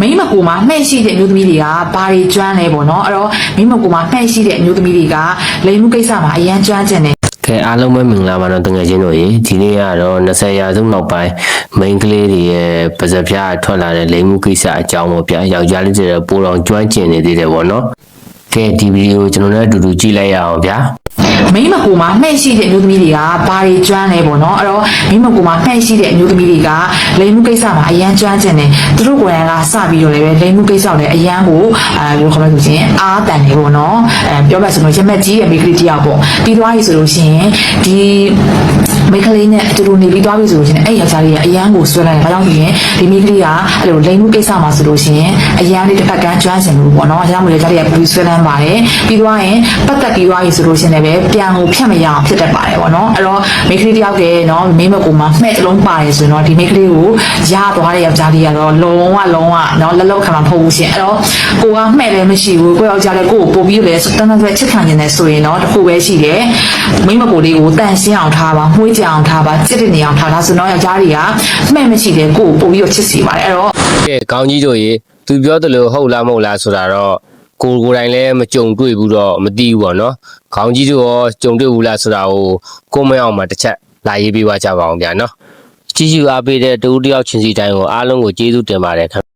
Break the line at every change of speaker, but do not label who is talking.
မိန်းမကူမှာမှဲ့ရှိတဲ့အမျိုးသမီးတွေကဘာတွေကျွမ်းလဲပေါ့နော်အဲ့တော့မိန်းမကူမှာမှဲ့ရှိတဲ့အမျိုးသမီးတွေကလိမ်မှုကိစ္စမှာအရန်ကျွမ်းကျင်တယ်
ကဲအားလုံးပဲမင်္ဂလာပါတော့တငယ်ချင်းတို့ရေဒီနေ့ကတော့20ရာစုနောက်ပိုင်း main ကလေးတွေရဲ့ပါဇက်ပြားထွက်လာတဲ့လိမ်မှုကိစ္စအကြောင်းပေါ့ဗျာယောက်ျားလေးတွေပိုတော်ကျွမ်းကျင်နေသေးတယ်ပေါ့နော်ကဲဒီဗီဒီယိုကျွန်တော်တို့အတူတူကြည့်လိုက်ရအောင်ဗျာ
မိန်းမကူမှာမှဲ့ရှိတဲ့အမျိုးသမီးတွေကဘာတွေကျွမ်းလဲပေါ့နော်အဲ့တော့မိန်းမကူမှာမှဲ့ရှိတဲ့အမျိုးသမီးတွေကလိမ်မှုကိစ္စမှာအရန်ကျွမ်းကျင်တယ်သူတို့ကိုယ်တိုင်ကစပြီးတော့လည်းပဲလိမ်မှုကိစ္စကိုလည်းအရန်ကိုအဲဘယ်လိုခေါ်မလဲဆိုရင်အားတန်တယ်ပေါ့နော်အဲပြောမှဆိုလို့ရမက်ကြီးရဲ့မိန်းကလေးတစ်ယောက်ပေါ့ပြီးသွားပြီဆိုလို့ရှိရင်ဒီ မိန်းကလေးနဲ့အတူတူနေပြီးသွားပြီဆိုလို့ရှိရင်အဲ့ယောက်ျားလေးကအရန်ကိုဆွဲလိုက်တယ်ဘာကြောင့်ဆိုရင်ဒီမိန်းကလေးကအဲ့လိုလိမ်မှုကိစ္စမှာဆိုလို့ရှိရင်အရန်လေးတစ်ဖက်ကန်းကျွမ်းကျင်လို့ပေါ့နော်အဲဒါကြောင့်မို့လဲယောက်ျားလေးကပြီးဆွဲလန်းပါတယ်ပြီးသွားရင်ပတ်သက်ပြီးသွားပြီဆိုလို့ရှိရင်လည်းပြန်ကိုဖြတ်မရအောင်ဖြစ်တတ်ပါတယ်ပေါ့နော်အဲ့တော့မိန်းကလေးတစ်ယောက်တည်းနော်မိန်းမကူမှာမှဲ့တစ်လုံးပါတယ်ဆိုရင်တော့ဒီမိန်းကလေးကိုရသွားတဲ့ယောက်ျားလေးကတော့လုံးဝလုံးဝနော်လက်လောက်ခံမှာမဟုတ်ဘူးရှင်အဲ့တော့ကိုကမှဲ့လည်းမရှိဘူးကိုယောက်ျားလေးကိုကိုပို့ပြီးလည်းတန်းတန်းဆွဲချစ်ခံနေတယ်ဆိုရင်တော့တစ်ခုပဲရှိတယ်မိန်းမကူလေးကိုတန်ရှင်းအောင်ထားပါမှုေးကြအောင်ထားပါချစ်တဲ့နေအောင်ထားတာဆိုတော့ယောက်ျားလေးကမှဲ့မရှိတယ်ကိုကိုပို့ပြီးတော့ချစ်စီပါတယ်အဲ့တော့
ကဲကောင်းကြီးတို့ရေသူပြောတယ်လို့ဟုတ်လားမဟုတ်လားဆိုတာတော့ကိုယ်ကိုယ်တိုင်လည်းမကြုံတွေ့ဘူးတော့မသိဘူးပေါ့နော်ခေါင်းကြီးတို့ရောကြုံတွေ့ဘူးလားဆိုတာကိုကိုမင်းအောင်မှာတစ်ချက်လာရေးပေးပါကြပါအောင်ဗျာနော်ကြည့်ရှုအားပေးတဲ့တူတယောက်ချင်းစီတိုင်းကိုအားလုံးကိုကျေးဇူးတင်ပါတယ်ခင်